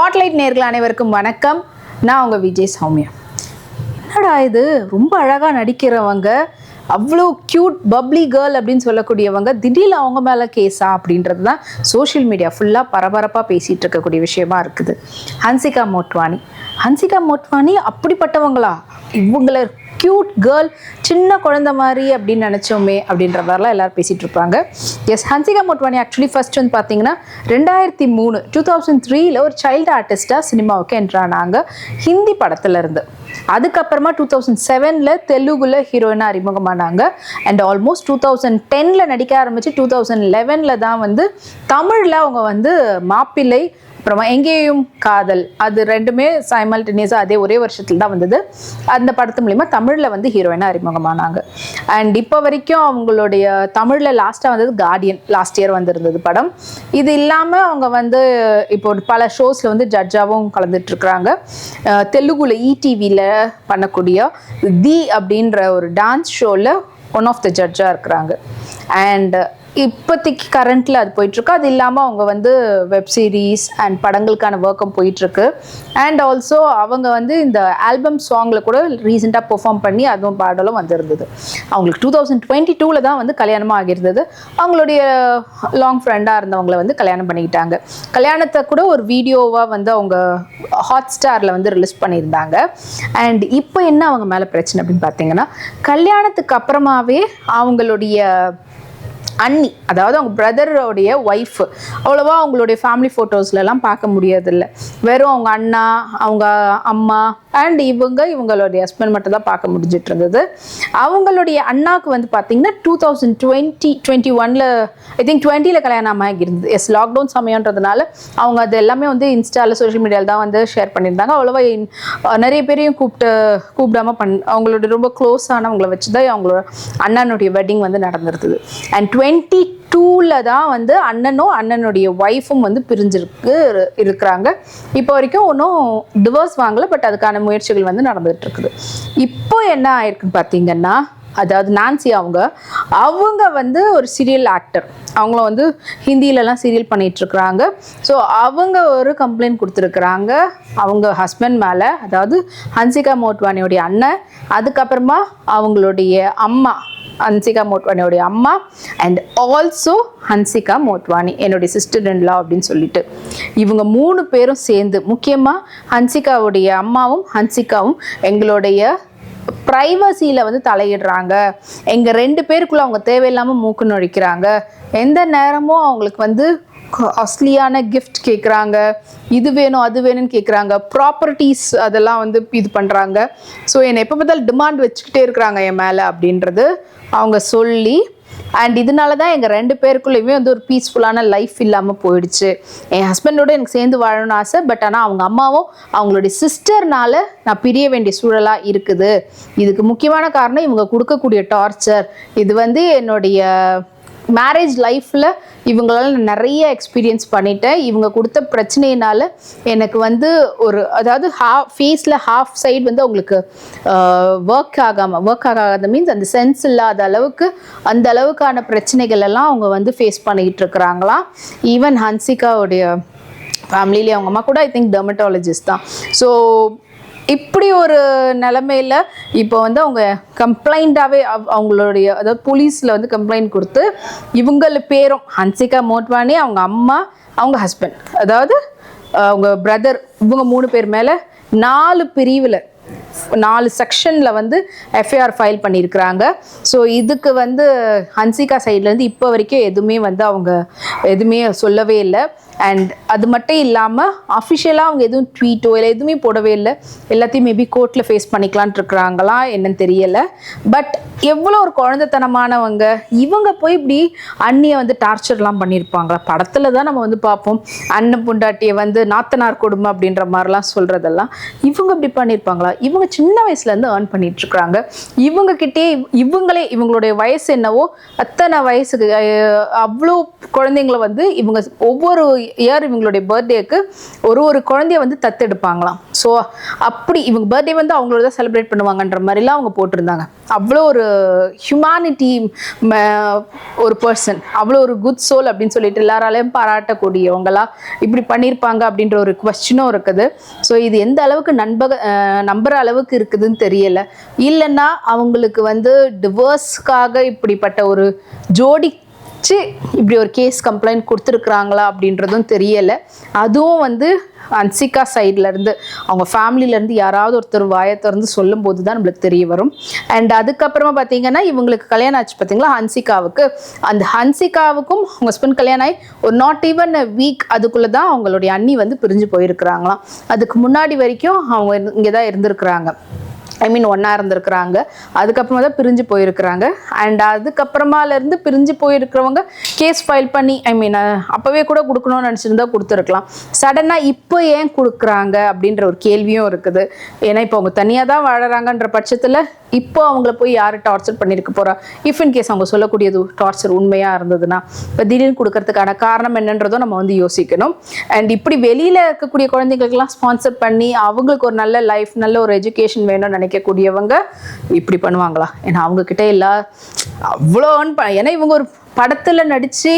Spotlight நேர்கள் அனைவருக்கும் வணக்கம். நான் உங்கள் விஜய் சௌமியா. என்னடா இது? ரொம்ப அழகாக நடிக்கிறவங்க அவ்வளோ க்யூட் பப்ளி கேர்ள் அப்படின்னு சொல்லக்கூடியவங்க திடீர்னு அவங்க மேலே கேஸா அப்படின்றது தான் சோஷியல் மீடியா ஃபுல்லாக பரபரப்பாக பேசிகிட்டு இருக்கக்கூடிய விஷயமா இருக்குது. ஹன்சிகா மோட்வானி. ஹன்சிகா மோட்வானி அப்படிப்பட்டவங்களா? இவங்கள க்யூட் கேர்ள் சின்ன குழந்தை மாதிரி அப்படின்னு நினச்சோமே அப்படின்ற மாதிரிலாம் எல்லாரும் பேசிகிட்டு இருப்பாங்க. Yes Hansika Motwani actually first வந்து பார்த்தீங்கன்னா ரெண்டாயிரத்தி மூணு டூ தௌசண்ட் த்ரீல ஒரு சைல்டு ஆர்டிஸ்டாக சினிமாவுக்கு என்றானாங்க ஹிந்தி படத்துலேருந்து அதுக்கப்புறமா டூ தௌசண்ட் செவனில் தெலுங்குல ஹீரோயினாக அறிமுகமானாங்க அண்ட் ஆல்மோஸ்ட் டூ தௌசண்ட் டெனில் நடிக்க ஆரம்பித்து டூ தௌசண்ட் லெவனில் தான் வந்து தமிழில் அவங்க வந்து மாப்பிள்ளை அப்புறமா எங்கேயும் காதல் அது ரெண்டுமே சைமல்டேனியஸாக அதே ஒரே வருஷத்தில் தான் வந்தது. அந்த படத்து மூலிமா தமிழில் வந்து ஹீரோயினாக அறிமுகமானாங்க. அண்ட் இப்போ வரைக்கும் அவங்களுடைய தமிழில் லாஸ்ட்டாக வந்தது கார்டியன் லாஸ்ட் இயர் வந்திருந்தது படம். இது இல்லாமல் அவங்க வந்து இப்போ பல ஷோஸில் வந்து ஜட்ஜாகவும் கலந்துட்டுருக்குறாங்க தெலுங்குல இடிவியில் பண்ணக்கூடிய தி அப்படின்ற ஒரு டான்ஸ் ஷோவில் ஒன் ஆஃப் த ஜட்ஜாக இருக்கிறாங்க. அண்ட் இப்போதைக்கு கரண்ட்டில் அது போயிட்டுருக்கு. அது இல்லாமல் அவங்க வந்து வெப் சீரிஸ் அண்ட் படங்களுக்கான ஒர்க்கும் போயிட்டுருக்கு. அண்ட் ஆல்சோ அவங்க வந்து இந்த ஆல்பம் சாங்கில் கூட ரீசெண்டாக பெர்ஃபார்ம் பண்ணி அதுவும் பாடலும் வந்திருந்தது. அவங்களுக்கு டூ தௌசண்ட் டுவெண்ட்டி டூவில் தான் வந்து கல்யாணமாக ஆகியிருந்தது. அவங்களுடைய லாங் ஃப்ரெண்டாக இருந்தவங்கள வந்து கல்யாணம் பண்ணிக்கிட்டாங்க. கல்யாணத்தை கூட ஒரு வீடியோவாக வந்து அவங்க ஹாட் ஸ்டாரில் வந்து ரிலீஸ் பண்ணியிருந்தாங்க. அண்ட் இப்போ என்ன அவங்க மேலே பிரச்சனை அப்படின்னு பார்த்தீங்கன்னா கல்யாணத்துக்கு அப்புறமாவே அவங்களுடைய அண்ணி அதாவது அவங்க பிரதரோடைய ஒய்ஃப் அவ்வளோவா அவங்களுடைய ஃபேமிலி ஃபோட்டோஸ்லலாம் பார்க்க முடியறதில்ல. வெறும் அவங்க அண்ணா அவங்க அம்மா அண்ட் இவங்க இவங்களுடைய ஹஸ்பண்ட் மட்டும் தான் பார்க்க முடிஞ்சிட்டு இருந்தது அவங்களுடைய அண்ணாவுக்கு வந்து பார்த்தீங்கன்னா டூ தௌசண்ட் டுவெண்ட்டி டுவெண்ட்டி ஒனில் ஐ திங்க் டுவெண்ட்டியில் கல்யாணம் ஆகி இருந்தது. எஸ் லாக்டவுன் சமயன்றதுனால அவங்க அது எல்லாமே வந்து இன்ஸ்டாவில் சோஷியல் மீடியாவில் தான் வந்து ஷேர் பண்ணியிருந்தாங்க. அவ்வளோவா நிறைய பேரையும் கூப்பிட்டு கூப்பிடாம பண் அவங்களோட ரொம்ப க்ளோஸ் ஆனவங்களை வச்சு தான் அவங்களோட அண்ணனுடைய வெட்டிங் வந்து நடந்திருந்தது. அண்ட் டுவெண்ட்டி டூவில் தான் வந்து அண்ணனும் அண்ணனுடைய ஒய்ஃபும் வந்து பிரிஞ்சிருக்கு இருக்கிறாங்க. இப்போ வரைக்கும் ஒன்றும் டிவோர்ஸ் வாங்கலை பட் அதுக்கான முயற்சிகள் வந்து நடந்துகிட்ருக்குது இப்போ என்ன ஆயிருக்குன்னு பார்த்தீங்கன்னா அதாவது நான்சி அவங்க அவங்க வந்து ஒரு சீரியல் ஆக்டர் அவங்களும் வந்து ஹிந்தியிலலாம் சீரியல் பண்ணிகிட்ருக்குறாங்க ஸோ அவங்க ஒரு கம்ப்ளைண்ட் கொடுத்துருக்குறாங்க. அவங்க ஹஸ்பண்ட் மேலே அதாவது ஹன்சிகா மோட்வானியோடைய அண்ணன் அதுக்கப்புறமா அவங்களுடைய அம்மா ஹன்சிகா மோட்வானியோடைய அம்மா அண்ட் ஆல்சோ ஹன்சிகா மோட்வானி என்னுடைய சிஸ்டர் இன்லா அப்படின்னு சொல்லிட்டு. இவங்க மூணு பேரும் சேர்ந்து முக்கியமாக ஹன்சிகாவுடைய அம்மாவும் ஹன்சிகாவும் எங்களுடைய ப்ரைவசியில் வந்து தலையிடுறாங்க. எங்கள் ரெண்டு பேருக்குள்ள அவங்க தேவையில்லாமல் மூக்கு நுழைக்கிறாங்க. எந்த நேரமும் அவங்களுக்கு வந்து அஸ்லியான கிஃப்ட் கேட்குறாங்க இது வேணும் அது வேணும்னு கேட்குறாங்க ப்ராப்பர்ட்டிஸ் அதெல்லாம் வந்து இது பண்ணுறாங்க ஸோ என்னை எப்போ பார்த்தாலும் டிமாண்ட் வச்சுக்கிட்டே இருக்கிறாங்க என் மேலே அப்படின்றது அவங்க சொல்லி அண்ட் இதனால தான் எங்கள் ரெண்டு பேருக்குள்ளேயுமே வந்து ஒரு பீஸ்ஃபுல்லான லைஃப் இல்லாமல் போயிடுச்சு. என் ஹஸ்பண்டோட எனக்கு சேர்ந்து வாழணும்னு ஆசை பட் ஆனால் அவங்க அம்மாவும் அவங்களுடைய சிஸ்டர்னால நான் பிரிய வேண்டிய சூழலாக இருக்குது. இதுக்கு முக்கியமான காரணம் இவங்க கொடுக்கக்கூடிய டார்ச்சர் இது வந்து என்னுடைய மேரேஜ் லைஃப்பில் இவங்களால் நான் நிறைய எக்ஸ்பீரியன்ஸ் பண்ணிட்டேன். இவங்க கொடுத்த பிரச்சனையினால எனக்கு வந்து ஒரு அதாவது ஹாஃப் ஃபேஸில் ஹாஃப் சைடு வந்து அவங்களுக்கு ஒர்க் ஆகாமல் ஒர்க் ஆகாத மீன்ஸ் அந்த சென்ஸ் இல்லாத அளவுக்கு அந்த அளவுக்கான பிரச்சனைகள் எல்லாம் அவங்க வந்து ஃபேஸ் பண்ணிக்கிட்டு இருக்கிறாங்களாம். ஈவன் ஹன்சிகாவுடைய ஃபேமிலியிலே அவங்க அம்மா கூட ஐ திங்க் டெர்மட்டாலஜிஸ்ட் தான். ஸோ இப்படி ஒரு நிலமையில இப்போ வந்து அவங்க கம்ப்ளைண்ட்டாகவே அவங்களுடைய அதாவது போலீஸில் வந்து கம்ப்ளைண்ட் கொடுத்து இவங்கள பேரும் ஹன்சிகா மோட்வானி அவங்க அம்மா அவங்க ஹஸ்பண்ட் அதாவது அவங்க பிரதர் இவங்க மூணு பேர் மேலே நாலு பிரிவில் நாலு செக்ஷனில் வந்து எஃப்ஐஆர் ஃபைல் பண்ணியிருக்கிறாங்க ஸோ இதுக்கு வந்து ஹன்சிகா சைட்லேருந்து இப்போ வரைக்கும் எதுவுமே வந்து அவங்க எதுவுமே சொல்லவே இல்லை. அண்ட் அது மட்டும் இல்லாமல் அஃபிஷியலாக அவங்க எதுவும் ட்வீட்டோ இல்லை எதுவுமே போடவே இல்லை. எல்லாத்தையும் மேபி கோர்ட்டில் ஃபேஸ் பண்ணிக்கலான்ட்டு இருக்கிறாங்களா என்னன்னு தெரியலை. பட் எவ்வளோ ஒரு குழந்தைத்தனமானவங்க இவங்க போய் இப்படி அண்ணியை வந்து டார்ச்சர்லாம் பண்ணியிருப்பாங்களா படத்தில் தான் நம்ம வந்து பார்ப்போம். அண்ணன் பொண்டாட்டியை வந்து நாத்தனார் கொடுமை அப்படின்ற மாதிரிலாம் சொல்கிறதெல்லாம் இவங்க இப்படி பண்ணியிருப்பாங்களா இவங்க இவங்க சின்ன வயசுலேருந்து ஏர்ன் பண்ணிட்டு இருக்கிறாங்க இவங்க கிட்டே இவங்களே இவங்களுடைய வயசு என்னவோ அத்தனை வயசுக்கு அவ்வளோ குழந்தைங்கள வந்து இவங்க ஒவ்வொரு இயர் இவங்களுடைய பர்த்டேக்கு ஒரு ஒரு குழந்தைய வந்து தத்தெடுப்பாங்களாம். ஸோ அப்படி இவங்க பர்த்டே வந்து அவங்களோட தான் செலிப்ரேட் பண்ணுவாங்கன்ற மாதிரிலாம் அவங்க போட்டிருந்தாங்க. அவ்வளோ ஒரு ஹியூமானிட்டி ஒரு பர்சன் அவ்வளோ ஒரு குட் சோல் அப்படின்னு சொல்லிட்டு எல்லாராலையும் பாராட்டக்கூடியவங்களா இப்படி பண்ணியிருப்பாங்க அப்படின்ற ஒரு கொஸ்டினும் இருக்குது. ஸோ இது எந்த அளவுக்கு நண்பக அஹ், நம்புற அளவுக்கு இருக்குதுன்னு தெரியல. இல்லைன்னா அவங்களுக்கு வந்து டிவோர்ஸ்க்காக இப்படிப்பட்ட ஒரு ஜோடி வச்சு இப்படி ஒரு கேஸ் கம்ப்ளைண்ட் கொடுத்துருக்குறாங்களா அப்படின்றதும் தெரியலை. அதுவும் வந்து அன்சிகா சைட்லேருந்து அவங்க ஃபேமிலியிலேருந்து யாராவது ஒருத்தர் வாயை திறந்து சொல்லும்போது தான் நம்மளுக்கு தெரிய வரும். அண்ட் அதுக்கப்புறமா பார்த்தீங்கன்னா இவங்களுக்கு கல்யாணம் ஆச்சு பார்த்தீங்களா ஹன்சிகாவுக்கு. அந்த ஹன்சிகாவுக்கும் அவங்க ஹஸ்பண்ட் கல்யாணம் ஆகி ஒரு நாட் ஈவன் அ வீக் அதுக்குள்ளே தான் அவங்களுடைய அண்ணி வந்து பிரிஞ்சு போயிருக்கிறாங்களாம். அதுக்கு முன்னாடி வரைக்கும் அவங்க இங்கே தான் இருந்திருக்கிறாங்க. ஐ மீன் ஒன்றா இருந்திருக்கிறாங்க. அதுக்கப்புறமா தான் பிரிஞ்சு போயிருக்கிறாங்க. அண்ட் அதுக்கப்புறமாலேருந்து பிரிஞ்சு போயிருக்கிறவங்க கேஸ் ஃபைல் பண்ணி ஐ மீன் அப்போவே கூட கொடுக்கணும்னு நினச்சிருந்தா கொடுத்துருக்கலாம். சடனாக இப்போ ஏன் கொடுக்குறாங்க அப்படின்ற ஒரு கேள்வியும் இருக்குது. ஏன்னா இப்போ அவங்க தனியாக தான் வாழறாங்கன்ற பட்சத்தில் இப்போ அவங்கள போய் யார் டார்ச்சர் பண்ணியிருக்க போகிறா இஃப் இன் கேஸ் அவங்க சொல்லக்கூடியது டார்ச்சர் உண்மையாக இருந்ததுன்னா இப்போ திடீர்னு கொடுக்கறதுக்கான காரணம் என்னன்றதோ நம்ம வந்து யோசிக்கணும். அண்ட் இப்படி வெளியில் இருக்கக்கூடிய குழந்தைங்களுக்கெல்லாம் ஸ்பான்சர் பண்ணி அவங்களுக்கு ஒரு நல்ல லைஃப் நல்ல ஒரு எஜுகேஷன் வேணும்னு நினைக்கிறேன் நினைக்கக்கூடியவங்க இப்படி பண்ணுவாங்களா? ஏன்னா அவங்க கிட்ட எல்லா அவ்வளோ earn ப ஏன்னா இவங்க ஒரு படத்தில் நடித்து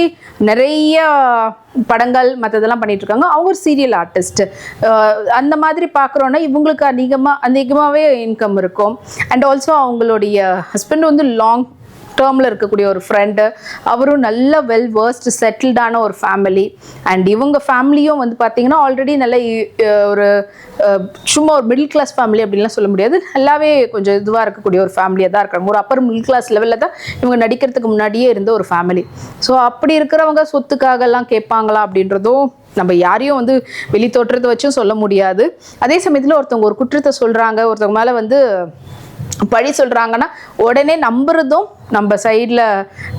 நிறைய படங்கள் மற்றதெல்லாம் பண்ணிட்டு இருக்காங்க அவங்க ஒரு சீரியல் ஆர்டிஸ்ட் அந்த மாதிரி பார்க்குறோன்னா இவங்களுக்கு அதிகமாக அதிகமாகவே இன்கம் இருக்கும். அண்ட் ஆல்சோ அவங்களுடைய ஹஸ்பண்ட் வந்து லாங் டேர்மில் இருக்கக்கூடிய ஒரு ஃப்ரெண்டு அவரும் நல்ல வெல் வேர்ஸ்ட் செட்டில்டான ஒரு ஃபேமிலி அண்ட் இவங்க ஃபேமிலியும் வந்து பார்த்தீங்கன்னா ஆல்ரெடி நல்ல இ- ஒரு சும்மா ஒரு மிடில் கிளாஸ் ஃபேமிலி அப்படின்லாம் சொல்ல முடியாது. நல்லாவே கொஞ்சம் இதுவாக இருக்கக்கூடிய ஒரு ஃபேமிலியாக தான் இருக்காங்க. ஒரு அப்பர் மிடில் கிளாஸ் லெவலில் தான் இவங்க நடிக்கிறதுக்கு முன்னாடியே இருந்த ஒரு ஃபேமிலி ஸோ அப்படி இருக்கிறவங்க சொத்துக்காகலாம் கேட்பாங்களா அப்படின்றதும் நம்ம யாரையும் வந்து வெளி தோற்றத்தை வச்சும் சொல்ல முடியாது. அதே சமயத்தில் ஒருத்தவங்க ஒரு குற்றத்தை சொல்கிறாங்க ஒருத்தவங்க மேலே வந்து பழி சொல்கிறாங்கன்னா உடனே நம்புறதும் நம்ம சைடில்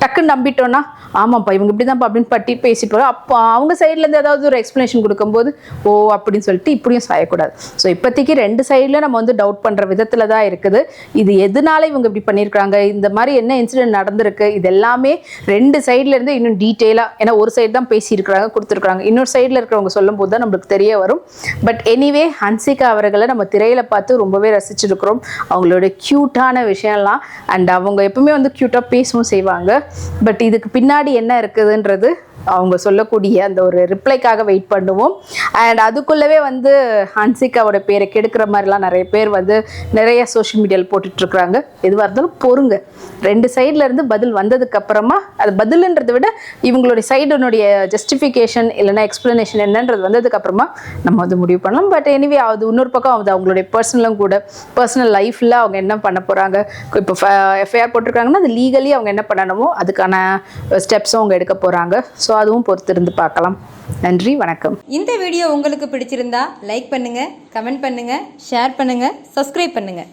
டக்குன்னு நம்பிட்டோன்னா ஆமாம்ப்பா இவங்க இப்படி தான்ப்பா அப்படின்னு பட்டி பேசிட்டு போகிறோம் அப்போ அவங்க சைட்லேருந்து ஏதாவது ஒரு எக்ஸ்ப்ளனேஷன் கொடுக்கும்போது ஓ அப்படின்னு சொல்லிட்டு இப்படியும் சாயக்கூடாது. ஸோ இப்போதைக்கு ரெண்டு சைடில் நம்ம வந்து டவுட் பண்ணுற விதத்தில் தான் இருக்குது. இது எதனால இவங்க இப்படி பண்ணியிருக்காங்க இந்த மாதிரி என்ன இன்சிடென்ட் நடந்திருக்கு? இது எல்லாமே ரெண்டு சைட்லேருந்து இன்னும் டீட்டெயிலாக ஏன்னா ஒரு சைடு தான் பேசியிருக்கிறாங்க கொடுத்துருக்காங்க இன்னொரு சைடில் இருக்கிறவங்க சொல்லும் போது தான் நம்மளுக்கு தெரிய வரும். பட் எனிவே ஹன்சிகா அவர்களை நம்ம திரையில் பார்த்து ரொம்பவே ரசிச்சிருக்கிறோம். அவங்களோட க்யூட்டான விஷயம்லாம் அண்ட் அவங்க எப்பவுமே வந்து க்யூட்டாக பேசவும் செய்வாங்க. பட் இதுக்கு பின்னாடி என்ன இருக்குதுன்றது அவங்க சொல்லக்கூடிய அந்த ஒரு ரிப்ளைக்காக வெயிட் பண்ணுவோம். அண்ட் அதுக்குள்ளவே வந்து ஹன்சிகாவோட பேரை கெடுக்கிற மாதிரிலாம் நிறைய பேர் வந்து நிறைய சோஷியல் மீடியாவில் போட்டுட்ருக்குறாங்க. எதுவாக இருந்தாலும் பொறுங்க. ரெண்டு சைடில் இருந்து பதில் வந்ததுக்கு அப்புறமா அது பதிலுன்றதை விட இவங்களுடைய சைடுனுடைய ஜஸ்டிஃபிகேஷன் இல்லைன்னா எக்ஸ்பிளனேஷன் என்னன்றது வந்ததுக்கு அப்புறமா நம்ம வந்து முடிவு பண்ணலாம். பட் எனிவே அது இன்னொரு பக்கம் அது அவங்களுடைய பர்சனலும் கூட. பர்சனல் லைஃப்பில் அவங்க என்ன பண்ண போகிறாங்க இப்போ எஃப்ஐஆர் போட்டிருக்காங்கன்னா அது லீகலி அவங்க என்ன பண்ணணுமோ அதுக்கான ஸ்டெப்ஸும் அவங்க எடுக்க போகிறாங்க ஸோ அதுவும் பொறுத்திருந்து பார்க்கலாம். நன்றி வணக்கம். இந்த வீடியோ உங்களுக்கு பிடிச்சிருந்தா லைக் பண்ணுங்க கமெண்ட் பண்ணுங்க ஷேர் பண்ணுங்க சப்ஸ்கிரைப் பண்ணுங்க.